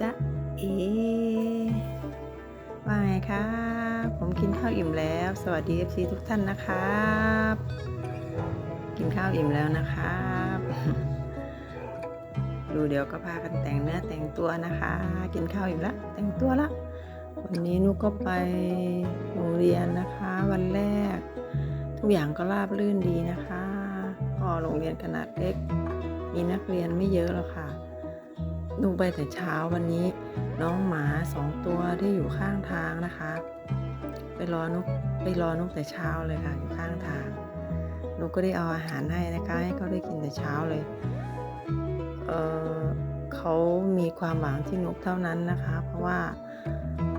จ๊ะเอว่าไงครับ ผมกินข้าวอิ่มแล้ว สวัสดี FC ทุกท่านนะครับ กินข้าวอิ่มแล้วนะครับ ดูเดี๋ยวก็พากันแต่งเนื้อแต่งตัวนะคะ กินข้าวอิ่มแล้วแต่งตัวละวันนี้นุกก็ไปโรงเรียนนะคะ วันแรก ทุกอย่างก็ราบรื่นดีนะคะก็โรงเรียนขนาดเล็ก มีนักเรียนไม่เยอะหรอกค่ะ นุกไปแต่เช้าวันนี้ น้องหมาสองตัวที่อยู่ข้างทางนะคะ ไปรอนุกไปรอนุกแต่เช้าเลยค่ะ อยู่ข้างทางนุกก็ได้เอาอาหารให้นะคะให้เขาได้กินแต่เช้าเลยเออเขามีความหวังที่นุกเท่านั้นนะคะ เพราะว่า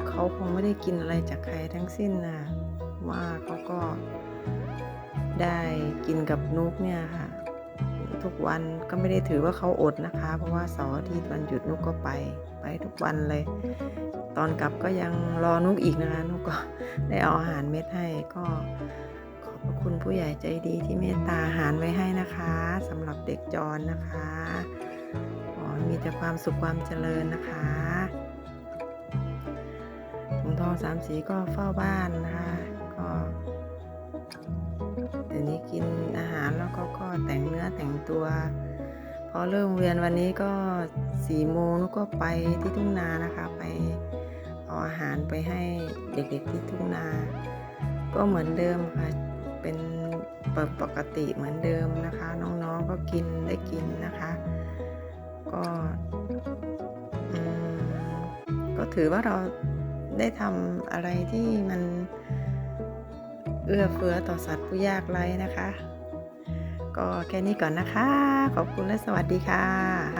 เขาคงไม่ได้กินอะไรจากใครทั้งสิ้นนะว่าเขาก็ได้กินกับนุกเนี่ยค่ะ ทุกวันก็ไม่ได้ถือว่าเขาอดนะคะ เพราะว่าเสาร์อาทิตย์วันหยุดนุกก็ไปไปทุกวันเลย ตอนกลับก็ยังรอนุกอีกนะคะนุกก็ได้เอาอาหารเม็ดให้ก็ขอบพระคุณผู้ใหญ่ใจดีที่เมตตาอาหารไว้ให้นะคะสำหรับเด็กจรนะคะขอมีแต่ความสุขความเจริญนะคะถุงทองสามสีก็เฝ้าบ้านนะคะก็เดี๋ยวนี้กินอาหารแล้วก็ก็แต่ง แต่งตัว พอเริ่มเรียนวันนี้ก็สี่โมงนุกก็ไปที่ทุ่งนานะคะไปเอาอาหารไปให้เด็กๆที่ทุ่งนา ก็เหมือนเดิมค่ะเป็นปกติเหมือนเดิมนะคะ น้องๆก็กินได้กินนะคะ ก็ก็ถือว่าเราได้ทำอะไรที่มันเอื้อเฟื้อต่อสัตว์ผู้ยากไร้นะคะ ก็แค่นี้ก่อนนะคะ ขอบคุณและสวัสดีค่ะ